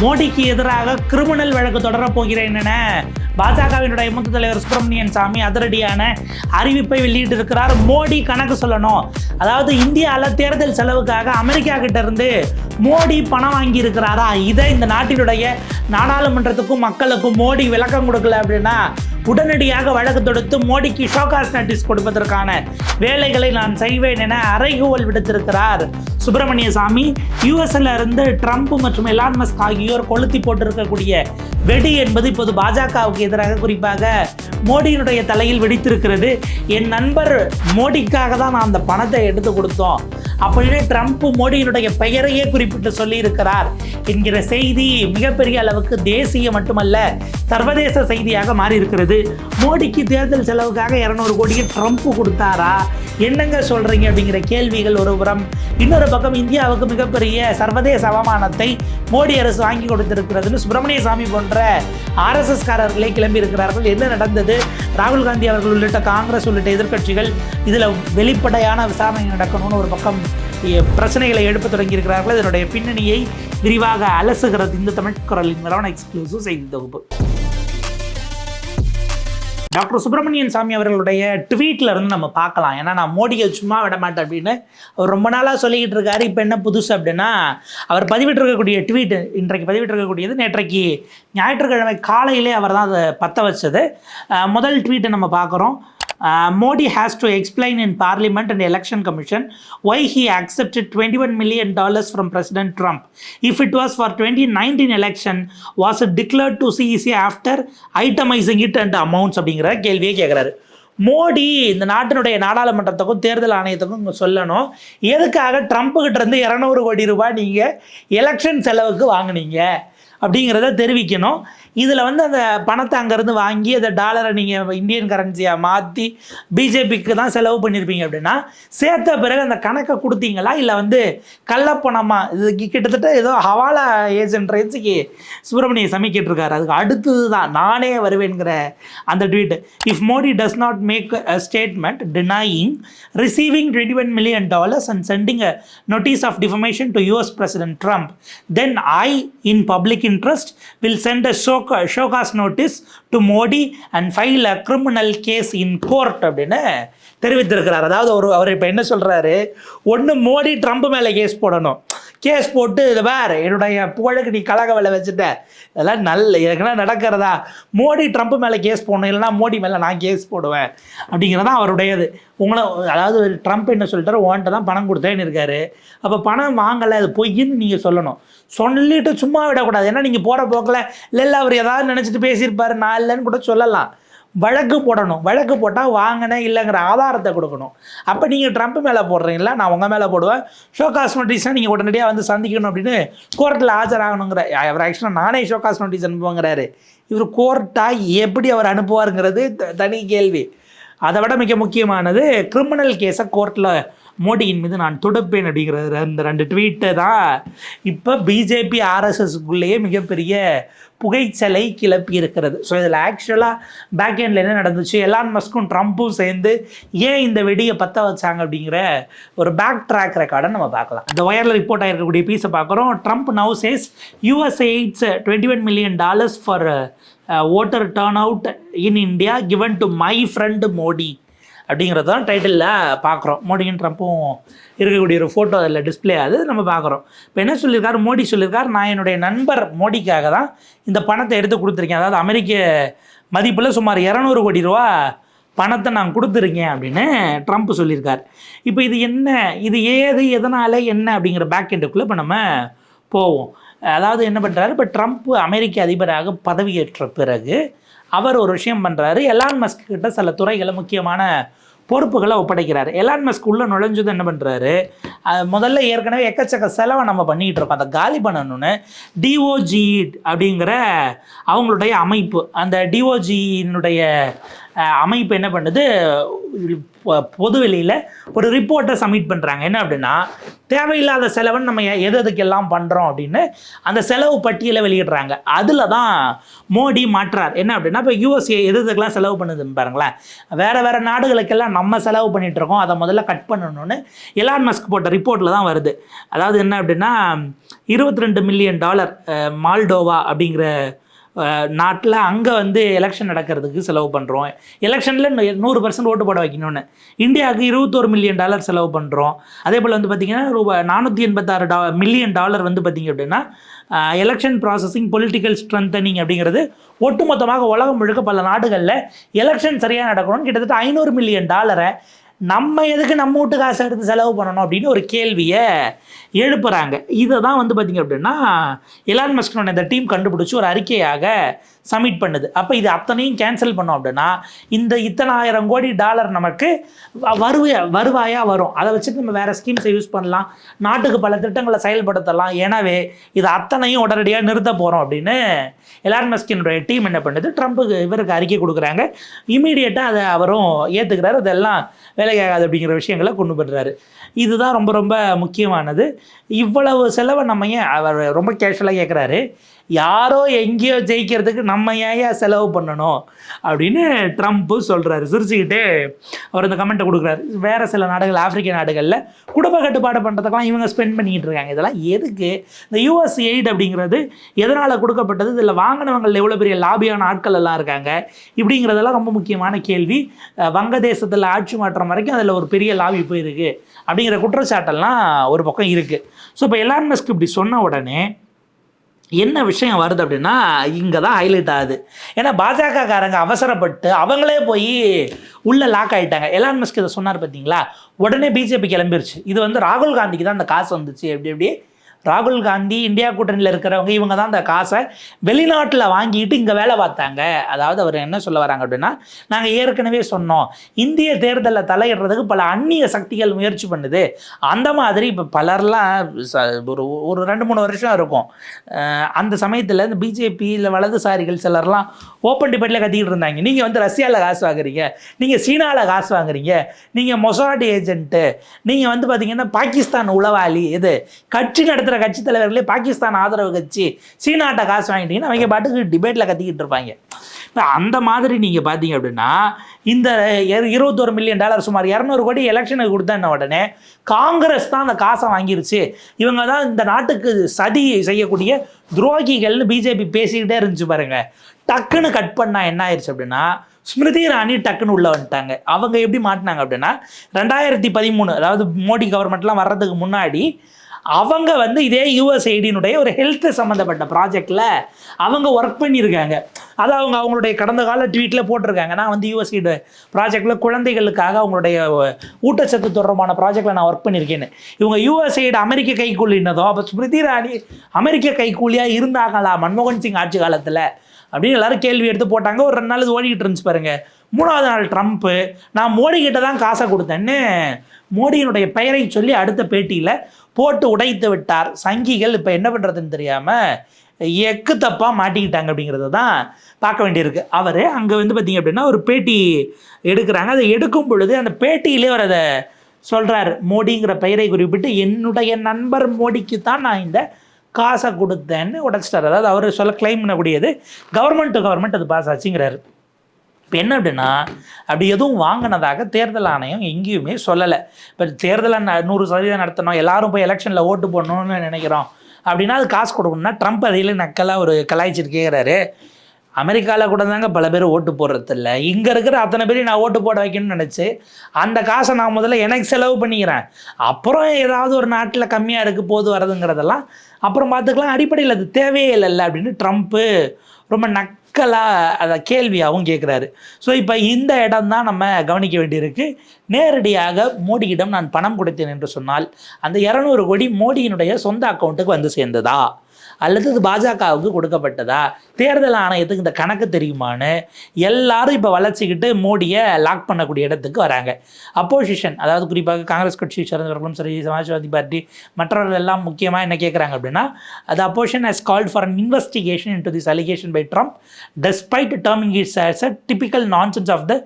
மோடிக்கு எதிராக கிரிமினல் வழக்கு தொடரப் போகிறேன் என பாஜகவினுடைய மூத்த தலைவர் சுப்பிரமணியன் சாமி அதிரடியான அறிவிப்பை வெளியிட்டிருக்கிறார். மோடி கணக்கு சொல்லணும். அதாவது இந்தியாவில் தேர்தல் செலவுக்காக அமெரிக்கா கிட்ட இருந்து மோடி பணம் வாங்கி இருக்கிறாரா இதை இந்த நாட்டினுடைய நாடாளுமன்றத்துக்கும் மக்களுக்கும் மோடி விளக்கம் கொடுக்கல அப்படின்னா உடனடியாக வழக்கு தொடுத்து மோடிக்கு ஷோகாஸ் நோட்டீஸ் கொடுப்பதற்கான வேலைகளை நான் செய்வேன் என அறைகூவல் விடுத்திருக்கிறார். சுப்பிரமணிய சாமி யூஎஸ்ல இருந்து ட்ரம்ப் மற்றும் எலான் மஸ்க் ஆகியோர் கொளுத்தி போட்டிருக்கக்கூடிய வெடி என்பது இப்போது பாஜகவுக்கு எதிராக குறிப்பாக மோடியினுடைய தலையில் வெடித்திருக்கிறது. என் நண்பர் மோடிக்காக தான் நான் அந்த பணத்தை எடுத்து கொடுத்தோம். அப்படின்னு ட்ரம்ப் மோடியினுடைய பெயரையே குறிப்பிட்டு சொல்லியிருக்கிறார் என்கிற செய்தி மிகப்பெரிய அளவுக்கு தேசிய மட்டுமல்ல சர்வதேச செய்தியாக மாறி இருக்கிறது மோடிக்கு தேர்தல் செலவுக்காக இரநூறு கோடியை ட்ரம்ப் கொடுத்தாரா? என்னங்க சொல்றீங்க அப்படிங்கிற கேள்விகள் ஒரு புறம். இன்னொரு பக்கம் இந்தியாவுக்கு மிகப்பெரிய சர்வதேச அவமானத்தை மோடி அரசு வாங்கி கொடுத்திருக்கிறதுன்னு சுப்பிரமணிய சாமி போன்ற ஆர்எஸ்எஸ்காரர்களே கிளம்பியிருக்கிறார்கள் கிளம்பி இருக்கிறார்கள் என்ன நடந்தது? ராகுல் காந்தி அவர்கள் உள்ளிட்ட காங்கிரஸ் உள்ளிட்ட எதிர்க்கட்சிகள் இதில் வெளிப்படையான விசாரணை நடக்கணும்னு ஒரு பக்கம் பிரச்சனைகளை எழுப்ப தொடங்கியிருக்கிறார்கள். இதனுடைய பின்னணியை விரிவாக அலசுகிறது இந்த தமிழ் குரலின் நிறுவன எக்ஸ்க்ளூசிவ் செய்தி தொகுப்பு. டாக்டர் சுப்பிரமணியன் சாமி அவர்களுடைய ட்வீட்டில் இருந்து நம்ம பார்க்கலாம். ஏன்னா நான் மோடியை சும்மா விட மாட்டேன் அப்படின்னு அவர் ரொம்ப நாளாக சொல்லிக்கிட்டு இருக்காரு. இப்போ என்ன புதுசு அப்படின்னா அவர் பதிவிட்டிருக்கக்கூடிய ட்வீட் இன்றைக்கு பதிவிட்டிருக்கக்கூடியது நேற்றைக்கு ஞாயிற்றுக்கிழமை காலையிலே அவர் தான் அதை பற்ற வச்சது. முதல் ட்வீட்டை நம்ம பார்க்குறோம். Modi has to explain in parliament and election commission why he accepted twenty one million dollars from president Trump if it was for twenty nineteen election was it declared to CEC after itemising it and amounts அப்படிங்கிற கேள்வியே கேட்குறாரு மோடி இந்த நாட்டினுடைய நாடாளுமன்றத்துக்கும் தேர்தல் ஆணையத்துக்கும் இங்கே சொல்லணும் எதுக்காக ட்ரம்ப்புக்கிட்ட இருந்து இரநூறு கோடி ரூபாய் நீங்கள் எலெக்ஷன் செலவுக்கு வாங்கினீங்க அப்படிங்கிறத தெரிவிக்கணும் இதில் வந்து அந்த பணத்தை அங்கேருந்து வாங்கி அந்த டாலரை நீங்கள் இந்தியன் கரன்சியாக மாற்றி பிஜேபிக்கு தான் செலவு பண்ணியிருப்பீங்க அப்படின்னா சேர்த்த பிறகு அந்த கணக்கை கொடுத்தீங்களா? இல்லை வந்து கள்ளப்பணமாக இது கிட்டத்தட்ட ஏதோ ஹவாலா ஏஜென்ட் ரேஞ்சுக்கு சுப்பிரமணிய சமைக்கிட்டு இருக்காரு அதுக்கு அடுத்தது தான் நானே வருவேங்கிற அந்த tweet if Modi does not make a statement denying receiving 21 million dollars and sending a notice of defamation to to US president Trump then I in public interest will send a show show cause notice to Modi and file a criminal case in court அப்படின்னு தெரிவித்திருக்கிறார். அதாவது ஒரு அவர் இப்போ என்ன சொல்கிறாரு ஒன்று Modi Trump மேலே கேஸ் போடணும். கேஸ் போட்டு இதை வேறு என்னுடைய புகழுக்கு நீ கலக வேலை வச்சுட்ட. இதெல்லாம் நல்ல ஏற்கனவே நடக்கிறதா? மோடி ட்ரம்ப் மேலே கேஸ் போடணும். இல்லைன்னா மோடி மேலே நான் கேஸ் போடுவேன். அப்படிங்கிறது தான் அவருடையது. உங்களை அதாவது ட்ரம்ப் என்ன சொல்லிட்டாரு? ஓன்ட்ட தான் பணம் கொடுத்தேன்னு இருக்காரு. அப்போ பணம் வாங்கலை அது பொய்ன்னு நீங்கள் சொல்லணும். சொல்லிட்டு சும்மா விடக்கூடாது. ஏன்னா நீங்கள் போகிற போக்கில் இல்லை இல்லை அவர் ஏதாவது நினச்சிட்டு பேசியிருப்பார் நான் இல்லைன்னு கூட சொல்லலாம். வழக்கு போடணும். வழக்கு போட்டால் வாங்கினேன் இல்லைங்கிற ஆதாரத்தை கொடுக்கணும். அப்போ நீங்கள் ட்ரம்ப் மேலே போடுறீங்களா? நான் உங்கள் மேலே போடுவேன். ஷோகாஸ் நோட்டீஸ்னால் நீங்கள் உடனடியாக வந்து சந்திக்கணும் அப்படின்னு கோர்ட்டில் ஆஜராகணுங்கிற அவர் ஆக்சுவலாக நானே ஷோகாஸ் நோட்டீஸ் அனுப்புவாங்கிறாரு. இவர் கோர்ட்டாக எப்படி அவர் அனுப்புவாருங்கிறது த- தனி கேள்வி. அதை விட மிக முக்கியமானது கிரிமினல் கேஸை கோர்ட்டில் மோடியின் மீது நான் தொடுப்பேன் அப்படிங்கிறது அந்த ரெண்டு ட்வீட்டை தான் இப்போ பிஜேபி ஆர்எஸ்எஸ்க்குள்ளேயே மிகப்பெரிய புகைச்சலை கிளப்பி இருக்கிறது ஸோ இதில் ஆக்சுவலாக பேக் எண்டில் என்ன நடந்துச்சு? எலான் மஸ்க்கும் ட்ரம்ப்பும் சேர்ந்து ஏன் இந்த வெடியை பற்ற வச்சாங்க அப்படிங்கிற ஒரு பேக் ட்ராக் ரெக்கார்டை நம்ம பார்க்கலாம். இந்த ஒயரில் ரிப்போர்ட் ஆகிருக்கக்கூடிய பீஸை பார்க்குறோம். Trump now says US aids twenty one million dollars for voter turn out in India given to my friend Modi அப்படிங்கிறது தான் டைட்டிலில் பார்க்குறோம் மோடியும் ட்ரம்ப்பும் இருக்கக்கூடிய ஒரு ஃபோட்டோ அதில் டிஸ்ப்ளே ஆகுது நம்ம பார்க்குறோம் இப்போ என்ன சொல்லியிருக்காரு மோடி சொல்லியிருக்காரு நான் என்னுடைய நண்பர் மோடிக்காக தான் இந்த பணத்தை எடுத்து கொடுத்துருக்கேன். அதாவது அமெரிக்க மதிப்பில் சுமார் இரநூறு கோடி ரூபா பணத்தை நான் கொடுத்துருக்கேன் அப்படின்னு ட்ரம்ப் சொல்லியிருக்கார் இப்போ இது என்ன? இது ஏது? எதனால்? என்ன? அப்படிங்கிற பேக் எண்டுக்குள்ளே இப்போ நம்ம போவோம். அதாவது என்ன பண்ணுறாரு இப்போ ட்ரம்ப் அமெரிக்க அதிபராக பதவியேற்ற பிறகு அவர் ஒரு விஷயம் பண்ணுறாரு எலான் மஸ்க் கிட்ட சில துறைகளை முக்கியமான பொறுப்புகளை ஒப்படைக்கிறார். எலான் மஸ்க் உள்ளே நுழைஞ்சது என்ன பண்ணுறாரு முதல்ல ஏற்கனவே எக்கச்சக்க செலவை நம்ம பண்ணிக்கிட்டு இருக்கோம். அதை காலி பண்ணணும்னு டிஓஜி அப்படிங்கிற அவங்களுடைய அமைப்பு. அந்த டிஓஜியினுடைய அமைப்பு என்ன பண்ணுது? பொதுவெளியில் ஒரு ரிப்போர்ட்டை சப்மிட் பண்ணுறாங்க என்ன அப்படின்னா தேவையில்லாத செலவுன்னு நம்ம எது எதுக்கெல்லாம் பண்ணுறோம் அப்படின்னு அந்த செலவு பட்டியலை வெளியிடுறாங்க. அதில் தான் மோடி மாற்றார். என்ன அப்படின்னா இப்போ யூஎஸ்ஏ எது எதுக்கெல்லாம் செலவு பண்ணுதுன்னு பாருங்களேன். வேறு வேறு நாடுகளுக்கெல்லாம் நம்ம செலவு பண்ணிட்டு இருக்கோம். அதை முதல்ல கட் பண்ணணும்னு எலான் மஸ்க் போட்ட ரிப்போர்ட்டில் தான் வருது. அதாவது என்ன அப்படின்னா இருபத்தி ரெண்டு மில்லியன் டாலர் மால்டோவா அப்படிங்கிற நாட்டில் அங்கே வந்து எலெக்ஷன் நடக்கிறதுக்கு செலவு பண்ணுறோம் எலெக்ஷனில் நூறு பர்சன்ட் ஓட்டு போட வைக்கணும்னு. இந்தியாவுக்கு இருபத்தோரு மில்லியன் டாலர் செலவு பண்ணுறோம் அதே போல் வந்து பார்த்திங்கன்னா ரூபாய் நானூற்றி எண்பத்தாறு டா மில்லியன் டாலர் வந்து பார்த்திங்க அப்படின்னா எலெக்ஷன் ப்ராசஸிங் பொலிட்டிக்கல் ஸ்ட்ரென்தனிங் அப்படிங்கிறது ஒட்டுமொத்தமாக உலகம் முழுக்க பல நாடுகளில் எலெக்ஷன் சரியாக நடக்கணும்னு கிட்டத்தட்ட ஐநூறு மில்லியன் டாலரை நம்ம எதுக்கு நம்ம வீட்டு காசை எடுத்து செலவு பண்ணணும் அப்படின்னு ஒரு கேள்வியை எழுப்புறாங்க. இதை தான் வந்து பார்த்திங்க அப்படின்னா எலான் மஸ்கனோட இந்த டீம் கண்டுபிடிச்சி ஒரு அறிக்கையாக சப்மிட் பண்ணுது. அப்போ இது அத்தனையும் கேன்சல் பண்ணோம் அப்படின்னா இந்த இத்தனை ஆயிரம் கோடி டாலர் நமக்கு வ- வருவாயாக வரும். அதை வச்சுட்டு நம்ம வேறு ஸ்கீம்ஸை யூஸ் பண்ணலாம். நாட்டுக்கு பல திட்டங்களை செயல்படுத்தலாம். எனவே இது அத்தனையும் உடனடியாக நிறுத்த போகிறோம் அப்படின்னு எலான் மஸ்கினுடைய டீம் என்ன பண்ணுது? ட்ரம்ப்புக்கு இவருக்கு அறிக்கை கொடுக்குறாங்க. இமீடியட்டாக அதை அவரும் ஏற்றுக்கிறாரு அதெல்லாம் வேலையாகாது அப்படிங்கிற விஷயங்களை கொண்டு போடுறாரு இதுதான் ரொம்ப ரொம்ப முக்கியமானது. இவ்வளவு செலவை நம்ம ஏன் அவர் ரொம்ப கேஷுவலாக கேட்குறாரு யாரோ எங்கேயோ ஜெயிக்கிறதுக்கு நம்ம ஏன் செலவு பண்ணணும்? அப்படின்னு ட்ரம்ப்பு சொல்கிறாரு சிரிச்சுக்கிட்டே அவர் இந்த கமெண்ட்டை கொடுக்குறாரு. வேறு சில நாடுகள் ஆப்பிரிக்க நாடுகளில் குடும்ப கட்டுப்பாடு பண்ணுறதுக்கெல்லாம் இவங்க ஸ்பெண்ட் பண்ணிக்கிட்டு இருக்காங்க. இதெல்லாம் எதுக்கு? இந்த யூஎஸ் எய்ட் அப்படிங்கிறது எதனால் கொடுக்கப்பட்டது? இதில் வாங்கினவங்களில் எவ்வளோ பெரிய லாபியான ஆட்கள் எல்லாம் இருக்காங்க? இப்படிங்கிறதெல்லாம் ரொம்ப முக்கியமான கேள்வி. வங்கதேசத்தில் ஆட்சி மாற்றம் வரைக்கும் அதில் ஒரு பெரிய லாபி போயிருக்கு. அப்படிங்கிற குற்றச்சாட்டெல்லாம் ஒரு பக்கம் இருக்குது ஸோ இப்போ எலான் மஸ்க் இப்படி சொன்ன உடனே என்ன விஷயம் வருது அப்படின்னா இங்கே தான் ஹைலைட் ஆகுது. ஏன்னா பாஜகக்காரங்க அவசரப்பட்டு அவங்களே போய் உள்ளே லாக் ஆகிட்டாங்க எலான் மஸ்க் இதை சொன்னார் பார்த்தீங்களா உடனே பிஜேபி கிளம்பிருச்சு. இது வந்து ராகுல் காந்திக்கு தான் அந்த காசு வந்துச்சு. எப்படி எப்படி? ராகுல் காந்தி இந்தியா கூட்டணியில் இருக்கிறவங்க இவங்க தான் அந்த காசை வெளிநாட்டில் வாங்கிட்டு இங்கே வேலை பார்த்தாங்க. அதாவது அவர் என்ன சொல்ல வராங்க அப்படின்னா நாங்கள் ஏற்கனவே சொன்னோம் இந்திய தேர்தலில் தலையிடுறதுக்கு பல அந்நிய சக்திகள் முயற்சி பண்ணுது. அந்த மாதிரி இப்போ பலர்லாம் ச- ஒரு ஒரு ரெண்டு மூணு வருஷம் இருக்கும். அந்த சமயத்தில் இந்த பிஜேபி இல்லை வலதுசாரிகள் சிலர்லாம் ஓப்பன் டிபேட்டில் கத்திக்கிட்டு இருந்தாங்க. நீங்கள் வந்து ரஷ்யாவில் காசு வாங்குறீங்க நீங்கள் சீனாவில் காசு வாங்குறீங்க நீங்கள் மொசாட் ஏஜென்ட்டு நீங்கள் வந்து பார்த்தீங்கன்னா பாகிஸ்தான் உளவாளி இது கட்சி நடத்துகிற கட்சி தலைவர்களே பாகிஸ்தான் ஆதரவு கட்சி சீனாட்ட காசு வாங்கிட்டீங்கன்னா அவங்க பாட்டுக்கு டிபேட்டில் கத்திக்கிட்டு இருப்பாங்க. இப்போ அந்த மாதிரி நீங்கள் பார்த்தீங்க அப்படின்னா இந்த இரு- இருபத்தொரு மில்லியன் டாலர் சுமார் இரநூறு கோடி எலெக்ஷனுக்கு கொடுத்தன உடனே காங்கிரஸ் தான் அந்த காசை வாங்கிருச்சு. இவங்க தான் இந்த நாட்டுக்கு சதி செய்யக்கூடிய துரோகிகள்னு பிஜேபி பேசிக்கிட்டே இருந்துச்சு பாருங்க. டக்குன்னு கட் பண்ணால் என்ன ஆயிடுச்சு அப்படின்னா ஸ்மிருதி இராணி டக்குன்னு உள்ள வந்துட்டாங்க. அவங்க எப்படி மாட்டினாங்க அப்படின்னா ரெண்டாயிரத்தி பதிமூணு அதாவது மோடி கவர்மெண்ட்லாம் வர்றதுக்கு முன்னாடி அவங்க வந்து இதே யூஎஸ்ஐடியினுடைய ஒரு ஹெல்த் சம்மந்தப்பட்ட ப்ராஜெக்டில் அவங்க ஒர்க் பண்ணியிருக்காங்க. அது அவங்க அவங்களுடைய கடந்த கால ட்வீட்டில் போட்டிருக்காங்க. நான் வந்து யூஎஸ்ஐடு ப்ராஜெக்டில் குழந்தைகளுக்காக அவங்களுடைய ஊட்டச்சத்து தொடர்பான ப்ராஜெக்டில் நான் ஒர்க் பண்ணியிருக்கேன்னு. இவங்க யூஎஸ்ஐடு அமெரிக்க கைக்கூலினதோ அப்போ ஸ்மிருதி ராணி அமெரிக்க கைக்கூலியாக இருந்தாங்களா? மன்மோகன் சிங் ஆட்சி காலத்தில்? அப்படின்னு எல்லாரும் கேள்வி எடுத்து போட்டாங்க. ஒரு ரெண்டு நாள் ஓடிக்கிட்டு இருந்துச்சு பாருங்க. மூணாவது நாள் ட்ரம்ப்பு நான் மோடி கிட்ட தான் காசை கொடுத்தேன்னு மோடியினுடைய பெயரை சொல்லி அடுத்த பேட்டியில் போட்டு உடைத்து விட்டார். சங்கிகள் இப்போ என்ன பண்ணுறதுன்னு தெரியாமல் எக்கு தப்பாக மாட்டிக்கிட்டாங்க அப்படிங்கிறத தான் பார்க்க வேண்டியிருக்கு. அவர் அங்கே வந்து பார்த்தீங்க அப்படின்னா ஒரு பேட்டி எடுக்கிறாங்க. அதை எடுக்கும் பொழுது அந்த பேட்டியிலே அவர் அதை சொல்கிறார் மோடிங்கிற பெயரை குறிப்பிட்டு என்னுடைய நண்பர் மோடிக்கு தான் நான் இந்த காசை கொடுத்தேன்னு உடச்சிட்டார். அதாவது அவர் சொல்ல கிளைம் பண்ணக்கூடியது கவர்மெண்ட் டு கவர்மெண்ட் அது பாஸ் ஆச்சுங்கிறாரு. இப்போ என்ன அப்படின்னா அப்படி எதுவும் வாங்கினதாக தேர்தல் ஆணையம் எங்கேயுமே சொல்லலை. இப்போ தேர்தலை ந- நூறு சதவீதம் நடத்தணும் எல்லாரும் போய் எலெக்ஷனில் ஓட்டு போடணும்னு நினைக்கிறோம். அப்படின்னா அது காசு கொடுக்கணும்னா ட்ரம்ப் அதையில நக்கலாக ஒரு கலாய்ச்சிட்டு கேட்குறாரு அமெரிக்காவில் கூட தாங்க பல பேர் ஓட்டு போடுறதில்ல. இங்கே இருக்கிற அத்தனை பேரையும் நான் ஓட்டு போட வைக்கணும்னு நினச்சி அந்த காசை நான் முதல்ல எனக்கு செலவு பண்ணிக்கிறேன். அப்புறம் ஏதாவது ஒரு நாட்டில் கம்மியாக இருக்குது போது வரதுங்கிறதெல்லாம் அப்புறம் பார்த்துக்கலாம். அடிப்படையில் அது தேவையே இல்லைல்ல அப்படின்னு ட்ரம்ப்பு ரொம்ப நக் சிக்கலாக அதை கேள்வியாகவும் கேட்குறாரு ஸோ இப்போ இந்த இடம் தான் நம்ம கவனிக்க வேண்டியிருக்கு. நேரடியாக மோடியிடம் நான் பணம் கொடுத்தேன் என்று சொன்னால் அந்த இரநூறு கோடி மோடியினுடைய சொந்த அக்கௌண்ட்டுக்கு வந்து சேர்ந்ததா? அல்லது இது பாஜகவுக்கு கொடுக்கப்பட்டதா? தேர்தல் ஆணையத்துக்கு இந்த கணக்கு தெரியுமான்னு எல்லாரும் இப்போ வளர்ச்சிக்கிட்டு மோடியை லாக் பண்ணக்கூடிய இடத்துக்கு வராங்க. அப்போசிஷன் அதாவது குறிப்பாக காங்கிரஸ் கட்சி சேர்ந்தவர்களும் சரி சமாஜ்வாதி பார்ட்டி மற்றவர்கள் எல்லாம் முக்கியமாக என்ன கேட்குறாங்க அப்படின்னா அது opposition has called for an investigation in to this allegation by Trump despite terming its as a typical nonsense of the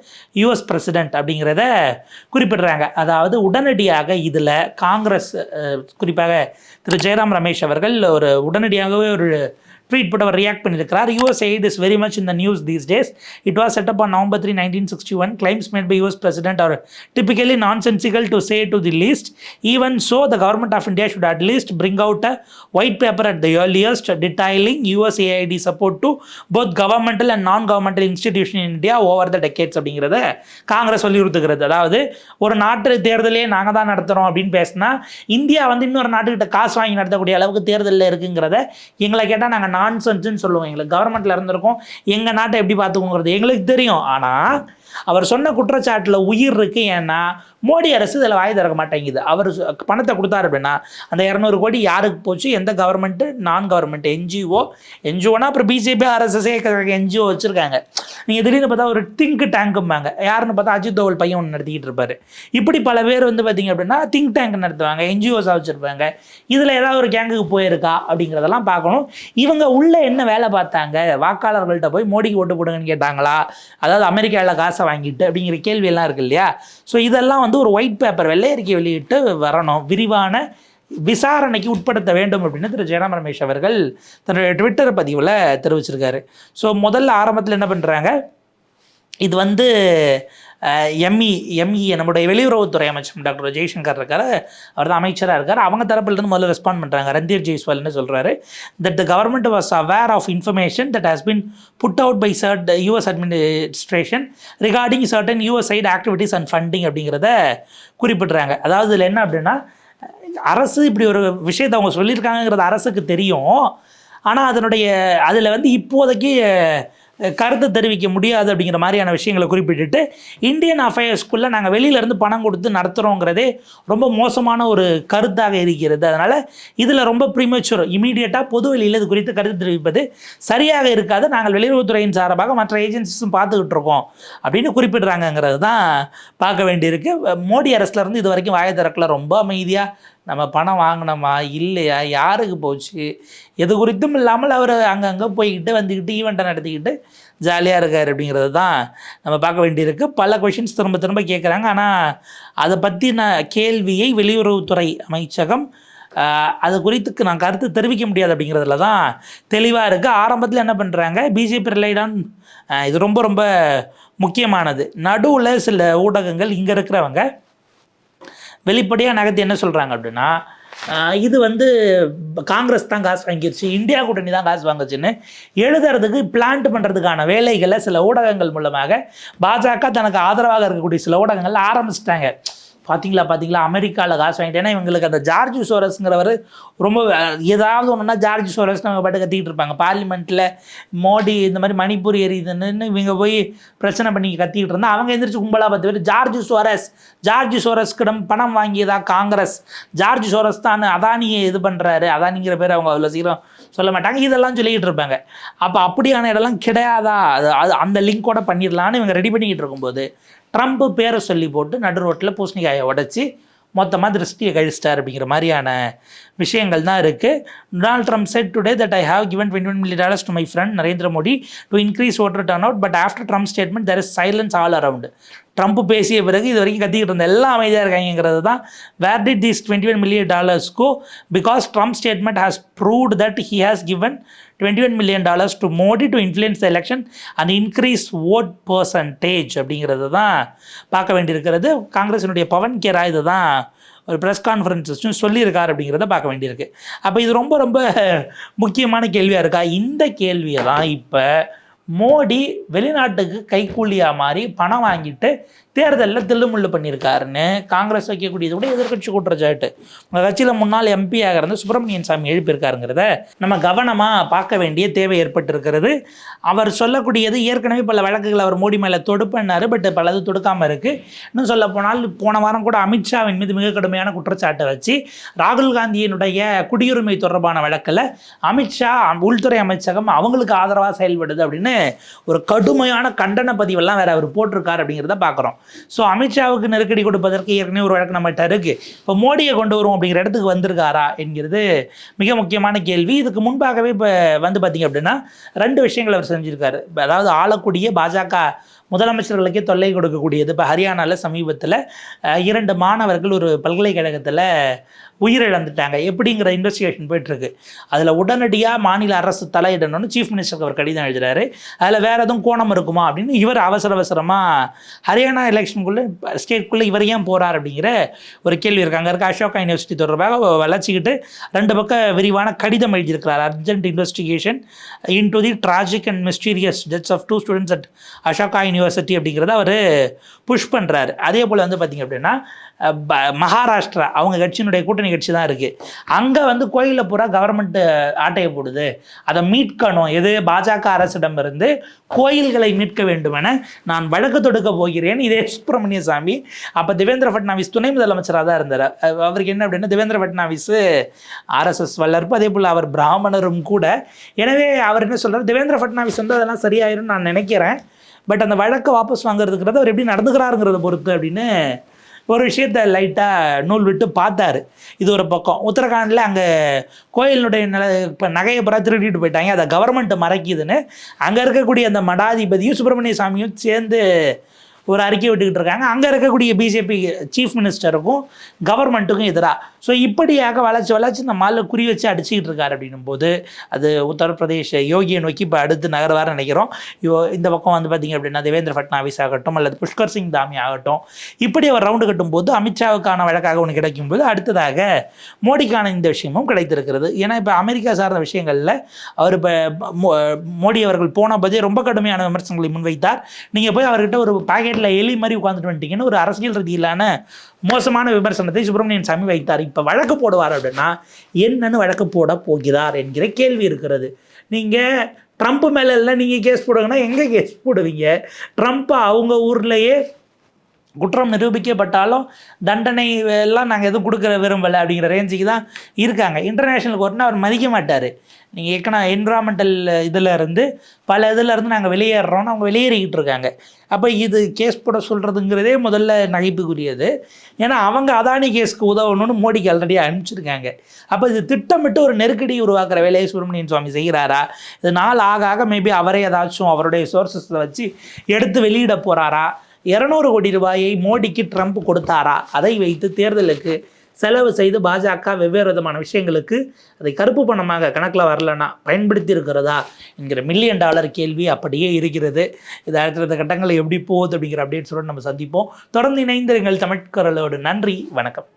US president அப்படிங்கிறத குறிப்பிடுறாங்க. அதாவது உடனடியாக இதில் காங்கிரஸ் குறிப்பாக திரு. ஜெயராம் ரமேஷ் அவர்கள் ஒரு உடனடியாக உடனடியாகவே ஒரு ட்வீட் போட்டு அவர் ரியாக்ட் பண்ணியிருக்கிறார். US aid is very much in the news these days it was set up on November three nineteen sixty one claims made by US president are typically nonsensical to say to the least even so the government of India should at least bring out a white paper at the earliest detailing US AID support to both governmental and non governmental institution in India over the decades அப்படிங்கிறத காங்கிரஸ் வலியுறுத்துகிறது. அதாவது ஒரு நாட்டு தேர்தலே நாங்கள் தான் நடத்துகிறோம் அப்படின்னு பேசினா இந்தியா வந்து இன்னொரு நாட்டுக்கிட்ட காசு வாங்கி நடத்தக்கூடிய அளவுக்கு தேர்தலில் இருக்குங்கிறத எங்களை கேட்டால் நாங்கள் நான்சன்ஸ்ன்னு சொல்லுவோம். எங்களுக்கு கவர்மெண்ட்டில் இருந்திருக்கோம். எங்கள் நாட்டை எப்படி பார்த்துக்கோங்கிறது எங்களுக்கு தெரியும். ஆனால் அவர் சொன்ன குற்றச்சாட்டில் உயிர் இருக்குது ஏன்னா மோடி அரசு இதில் வாய் திறக்க மாட்டேங்குது. அவர் பணத்தை கொடுத்தாரு அப்படின்னா அந்த இரநூறு கோடி யாருக்கு போச்சு? எந்த கவர்மெண்ட்டு நான் கவர்மெண்ட் என்ஜிஓ என்ஜிஓனா அப்புறம் பிஜேபி ஆர்எஸ்எஸ்ஏ என்ஜிஓ வச்சுருக்காங்க. நீங்கள் திடீர்னு பார்த்தா ஒரு திங்க் டேங்க்கும்பாங்க யாருன்னு பார்த்தா அஜித் தோவல் பையன் ஒன்று நடத்திக்கிட்டு இருப்பாரு. இப்படி பல பேர் வந்து பார்த்திங்க அப்படின்னா திங்க் டேங்க் நடத்துவாங்க என்ஜிஓஸாக வச்சுருப்பாங்க. இதில் ஏதாவது ஒரு கேங்குக்கு போயிருக்கா அப்படிங்கிறதெல்லாம் பார்க்கணும். இவங்க உள்ள என்ன வேலை பார்த்தாங்க? வாக்காளர்கள்ட்ட போய் மோடிக்கு ஓட்டு போடுங்கன்னு கேட்டாங்களா? அதாவது அமெரிக்காவில் காசு வாங்கிட்டு அப்படிங்கிற கேள்வியெல்லாம் இருக்கு இல்லையா? ஸோ இதெல்லாம் வந்து ஒரு ஒயிட் பேப்பர் வெள்ளையறிக்கை வெளியிட்டு வரணும். விரிவான விசாரணைக்கு உட்படுத்த வேண்டும் அப்படின்னு திரு ஜெயராம் ரமேஷ் அவர்கள் தன்னுடைய ட்விட்டர் பதிவில் தெரிவிச்சிருக்காரு. ஸோ முதல்ல ஆரம்பத்தில் என்ன பண்ணுறாங்க இது வந்து எம்இ எம்இஏ நம்முடைய வெளியுறவுத்துறை அமைச்சர் டாக்டர் ஜெய்சங்கர் இருக்கார். அவர் தான் அமைச்சராக இருக்கார். அவங்க தரப்புலேருந்து முதல்ல ரெஸ்பாண்ட் பண்ணுறாங்க ரந்தீர் ஜெய்ஸ்வால்னு சொல்கிறாரு that the government was aware of information that has been put out by third US administration regarding certain US side activities and funding அப்படிங்கிறத குறிப்பிட்றாங்க. அதாவது இதில் என்ன அப்படின்னா அரசு இப்படி ஒரு விஷயத்தை அவங்க சொல்லியிருக்காங்கங்கிறது அரசுக்கு தெரியும். ஆனால் அதனுடைய அதில் வந்து இப்போதைக்கு கருத்து தெரிவிக்க முடியாது அப்படிங்கிற மாதிரியான விஷயங்களை குறிப்பிட்டுட்டு இந்தியன் அஃபேர்ஸ்குள்ளே நாங்கள் வெளியிலேருந்து பணம் கொடுத்து நடத்துகிறோங்கிறதே ரொம்ப மோசமான ஒரு கருத்தாக இருக்கிறது. அதனால் இதில் ரொம்ப ப்ரீமெச்சூர் இமீடியட்டாக பொது வெளியில் இது குறித்து கருத்து தெரிவிப்பது சரியாக இருக்காது. நாங்கள் வெளியுறவுத்துறையின் சார்பாக மற்ற ஏஜென்சிஸும் பார்த்துக்கிட்டு இருக்கோம் அப்படின்னு குறிப்பிடுறாங்கங்கிறது தான் பார்க்க வேண்டியிருக்கு. மோடி அரசுலேருந்து இது வரைக்கும் வாயை திறக்கல. ரொம்ப அமைதியாக நம்ம பணம் வாங்கினோமா? இல்லையா? யாருக்கு போச்சு? எது குறித்தும் இல்லாமல் அவர் அங்கங்கே போய்கிட்டு வந்துக்கிட்டு ஈவெண்ட்டை நடத்திக்கிட்டு ஜாலியாக இருக்கார் அப்படிங்கிறது தான் நம்ம பார்க்க வேண்டியிருக்கு. பல கொஷின்ஸ் திரும்ப திரும்ப கேட்குறாங்க. ஆனால் அதை பற்றின கேள்வியை வெளியுறவுத்துறை அமைச்சகம் அது குறித்துக்கு நான் கருத்து தெரிவிக்க முடியாது அப்படிங்கிறதுல தான் தெளிவாக இருக்குது ஆரம்பத்தில் என்ன பண்ணுறாங்க பிஜேபி ரிலைடான் இது ரொம்ப ரொம்ப முக்கியமானது. நடுவில் சில ஊடகங்கள் இங்கே இருக்கிறவங்க வெளிப்படையாக நகர்த்தி என்ன சொல்கிறாங்க அப்படின்னா இது வந்து காங்கிரஸ் தான் காசு வாங்கிருச்சு இந்தியா கூட்டணி தான் காசு வாங்குச்சுன்னு எழுதுறதுக்கு பிளான்ட் பண்ணுறதுக்கான வேலைகளை சில ஊடகங்கள் மூலமாக பாஜக தனக்கு ஆதரவாக இருக்கக்கூடிய சில ஊடகங்கள் ஆரம்பிச்சிட்டாங்க. பார்த்தீங்களா பார்த்தீங்களா அமெரிக்காவில் காசு வாங்கிட்டு ஏன்னா இவங்களுக்கு அந்த ஜார்ஜ் சோரஸ்ங்கிறவர் ரொம்ப ஏதாவது ஒன்றுனா ஜார்ஜ் சோரஸ் அவங்க பாட்டு கத்திக்கிட்டு இருப்பாங்க. பார்லிமெண்ட்டில் மோடி இந்த மாதிரி மணிப்பூர் எரியுதுன்னு இவங்க போய் பிரச்சனை பண்ணி கத்திக்கிட்டு இருந்தால் அவங்க எந்திரிச்சு கும்பலாக பத்து பேர் ஜார்ஜ் சோரஸ் ஜார்ஜ் சோரஸ்கிடம் பணம் வாங்கியதா காங்கிரஸ்? ஜார்ஜ் சோரஸ் தான் அதானியை இது பண்ணுறாரு அதானிங்கிற பேர் அவங்க அவ்வளோ சீக்கிரம் சொல்ல மாட்டாங்க. இதெல்லாம் சொல்லிக்கிட்டு இருப்பாங்க. அப்போ அப்படியான இடம்லாம் கிடையாதா? அது அது அந்த லிங்கோட பண்ணிடலான்னு இவங்க ரெடி பண்ணிக்கிட்டு இருக்கும்போது ட்ரம்ப் பேரை சொல்லி போட்டு நடு ரோட்டில் பூசணிக்காயை உடச்சி மொத்தமாக திருஷ்டியை கழிச்சிட்டார் அப்படிங்கிற மாதிரியான விஷயங்கள் தான் இருக்குது Donald Trump said today that I have given twenty one million dollars to my friend Narendra Modi to increase voter turn out but after Trump statement there is silence all around Trump பேசிய பிறகு இது வரைக்கும் கத்திக்கிட்டு இருந்த எல்லாம் அமைதியாக இருக்காங்கிறது தான் where did these twenty one million டாலர்ஸ்க்கோ because Trump statement has proved that he has given 21 million dollars to Modi to influence election and increase vote percentage அப்படிங்கிறது தான் பார்க்க வேண்டியிருக்கிறது. காங்கிரஸினுடைய பவன் கேரா இது தான் ஒரு ப்ரெஸ் கான்ஃபரன்ஸும் சொல்லியிருக்கார் அப்படிங்கிறத பார்க்க வேண்டியிருக்கு. அப்போ இது ரொம்ப ரொம்ப முக்கியமான கேள்வியாக இருக்கா? இந்த கேள்வியை தான் இப்போ மோடி வெளிநாட்டுக்கு கைக்கூலியாக மாறி பணம் வாங்கிட்டு தேர்தலில் தில்லுமுள்ளு பண்ணியிருக்காருன்னு காங்கிரஸ் வைக்கக்கூடியது கூட எதிர்க்கட்சி குற்றச்சாட்டு. உங்கள் கட்சியில் முன்னாள் எம்பியாக இருந்து சுப்பிரமணியன் சாமி எழுப்பியிருக்காருங்கிறத நம்ம கவனமாக பார்க்க வேண்டிய தேவை ஏற்பட்டிருக்கிறது. அவர் சொல்லக்கூடியது ஏற்கனவே பல வழக்குகள் அவர் மோடி மேலே தொடுப்பண்ணார் பட் பலது தொடுக்காமல் இருக்குது இன்னும் சொல்ல போனால் போன வாரம் கூட அமித்ஷாவின் மீது மிக கடுமையான குற்றச்சாட்டை வச்சு ராகுல் காந்தியினுடைய குடியுரிமை தொடர்பான வழக்கில் அமித்ஷா உள்துறை அமைச்சகம் அவங்களுக்கு ஆதரவாக செயல்படுது அப்படின்னு ஒரு கடுமையான கண்டன பதிவெல்லாம் வேற அவர் போட்டிருக்காரு அப்படிங்கிறத பார்க்குறோம். ஸோ அமித்ஷாவுக்கு நெருக்கடி கொடுப்பதற்கு ஏற்கனவே ஒரு வழக்கு நம்மகிட்ட இருக்கு. இப்போ மோடியை கொண்டு வருவோம் அப்படிங்கிற இடத்துக்கு வந்திருக்காரா என்கிறது மிக முக்கியமான கேள்வி. இதுக்கு முன்பாகவே இப்போ வந்து பார்த்தீங்க அப்படின்னா ரெண்டு விஷயங்கள் அவர் செஞ்சிருக்காரு. அதாவது ஆளக்கூடிய பாஜக முதலமைச்சர்களுக்கே தொல்லை கொடுக்கக்கூடியது. இப்போ ஹரியானாவில் சமீபத்தில் இரண்டு மாணவர்கள் ஒரு பல்கலைக்கழகத்தில் உயிரிழந்துட்டாங்க. எப்படிங்கிற இன்வெஸ்டிகேஷன் போயிட்டுருக்கு. அதில் உடனடியாக மாநில அரசு தலையிடணும்னு சீஃப் மினிஸ்டருக்கு அவர் கடிதம் எழுதுகிறாரு அதில் வேறு எதுவும் கோணம் இருக்குமா அப்படின்னு இவர் அவசர அவசரமாக ஹரியானா எலெக்ஷனுக்குள்ளே ஸ்டேட்குள்ளே இவர் ஏன் போகிறார் அப்படிங்கிற ஒரு கேள்வி இருக்கு. அங்கே இருக்க அசோகா யூனிவர்சிட்டி தொடர்பாக வளர்ச்சிக்கிட்டு ரெண்டு பக்கம் விரிவான கடிதம் எழுதியிருக்கிறார். Urgent investigation into the tragic and mysterious deaths of two students at Ashoka University University அப்படிங்கிறத அவர் புஷ் பண்ணுறாரு அதே போல் வந்து பார்த்திங்க அப்படின்னா ப- மகாராஷ்டிரா அவங்க கட்சியினுடைய கூட்டணி கட்சி தான் இருக்குது அங்கே வந்து கோயிலில் பூரா கவர்மெண்ட்டு ஆட்டையை போடுது. அதை மீட்கணும். எது? பாஜக அரசிடமிருந்து கோயில்களை மீட்க வேண்டும் என நான் வழக்கு தொடுக்க போகிறேன். இதே சுப்பிரமணிய சாமி அப்போ தேவேந்திர ஃபட்னாவிஸ் துணை முதலமைச்சராக தான் இருந்தார். அவருக்கு என்ன அப்படின்னா தேவேந்திர ஃபட்னாவிஸ் ஆர்எஸ்எஸ் வல்லரப்பு அதே போல் அவர் பிராமணரும் கூட. எனவே அவர் என்ன சொல்கிறார் தேவேந்திர ஃபட்னாவிஸ் வந்து அதெல்லாம் சரியாயிரும்னு நான் நினைக்கிறேன். பட் அந்த வழக்கை வாபஸ் வாங்குறதுங்கிறது அவர் எப்படி நடந்துக்கிறாருங்கிறத பொறுத்து அப்படின்னு ஒரு விஷயத்த லைட்டாக நூல் விட்டு பார்த்தாரு. இது ஒரு பக்கம். உத்தரகாண்டில் அங்கே கோயிலினுடைய நில இப்போ நகையை பிற திருடிட்டு போயிட்டாங்க. அதை கவர்மெண்ட் மறைக்குதுன்னு அங்கே இருக்கக்கூடிய அந்த மடாதிபதியும் சுப்பிரமணிய சாமியும் சேர்ந்து ஒரு அறிக்கை விட்டுக்கிட்டு இருக்காங்க அங்கே இருக்கக்கூடிய பிஜேபி சீஃப் மினிஸ்டருக்கும் கவர்மெண்ட்டுக்கும் எதிராக ஸோ இப்படியாக வளர்ச்சி வளர்ச்சி இந்த மாலில் குறி வச்சு அடிச்சுக்கிட்டு இருக்காரு அப்படின்னும் போது அது உத்தரப்பிரதேஷ் யோகியை நோக்கி இப்போ அடுத்து நகர்வார நினைக்கிறோம். யோ இந்த பக்கம் வந்து பார்த்தீங்க அப்படின்னா தேவேந்திர ஃபட்னாவிஸ் ஆகட்டும் அல்லது புஷ்கர் சிங் தாமி ஆகட்டும் இப்படி அவர் ரவுண்டு கட்டும்போது அமித்ஷாவுக்கான வழக்காக ஒன்று கிடைக்கும் போது அடுத்ததாக மோடிக்கான இந்த விஷயமும் கிடைத்திருக்கிறது. ஏன்னா இப்போ அமெரிக்கா சார்ந்த விஷயங்களில் அவர் இப்போ மோடி அவர்கள் போன போதே ரொம்ப கடுமையான விமர்சனங்களை முன்வைத்தார். நீங்கள் போய் அவர்கிட்ட ஒரு காட்டில் எலி மாதிரி உட்காந்துட்டு வந்துட்டீங்கன்னு ஒரு அரசியல் ரீதியிலான மோசமான விமர்சனத்தை சுப்பிரமணியன் சாமி வைத்தார். இப்போ வழக்கு போடுவார் அப்படின்னா என்னன்னு வழக்கு போட போகிறார் என்கிற கேள்வி இருக்கிறது. நீங்கள் ட்ரம்ப் மேலே இல்லை நீங்கள் கேஸ் போடுங்கன்னா எங்கே கேஸ் போடுவீங்க? ட்ரம்ப் அவங்க ஊர்லேயே குற்றம் நிரூபிக்கப்பட்டாலும் தண்டனை எல்லாம் நாங்கள் எதுவும் கொடுக்குற விரும்பலை அப்படிங்கிற ரேஞ்சுக்கு தான் இருக்காங்க. இன்டர்நேஷ்னல் கோர்ட்னா அவர் மதிக்க மாட்டார். நீங்கள் எக்கனா என்விரான்மெண்டல் இதில் இருந்து பல இதில் இருந்து நாங்கள் வெளியேறோம்னு அவங்க வெளியேறிக்கிட்டு இருக்காங்க. அப்போ இது கேஸ் போட சொல்கிறதுங்கிறதே முதல்ல நகைப்புக்குரியது. ஏன்னா அவங்க அதானி கேஸ்க்கு உதவணும்னு மோடிக்கு ஆல்ரெடி அனுப்பிச்சிருக்காங்க. அப்போ இது திட்டமிட்டு ஒரு நெருக்கடி உருவாக்குற வேலையை சுப்பிரமணியன் சுவாமி செய்கிறாரா? இது நாள் ஆக ஆக மேபி அவரே ஏதாச்சும் அவருடைய சோர்சஸில் வச்சு எடுத்து வெளியிட போகிறாரா இரநூறு கோடி ரூபாயை மோடிக்கு ட்ரம்ப் கொடுத்தாரா? அதை வைத்து தேர்தலுக்கு செலவு செய்து பாஜக வெவ்வேறு விதமான விஷயங்களுக்கு அதை கருப்பு பணமாக கணக்கில் வரலன்னா பயன்படுத்தி இருக்கிறதா என்கிற மில்லியன் டாலர் கேள்வி அப்படியே இருக்கிறது. இது அடுத்த கட்டங்கள் எப்படி போகுது அப்படிங்கிற அப்டேட்ஸோடு நம்ம சந்திப்போம். தொடர்ந்து இணைந்திருங்கள் தமிழ்கரலோடு நன்றி. வணக்கம்.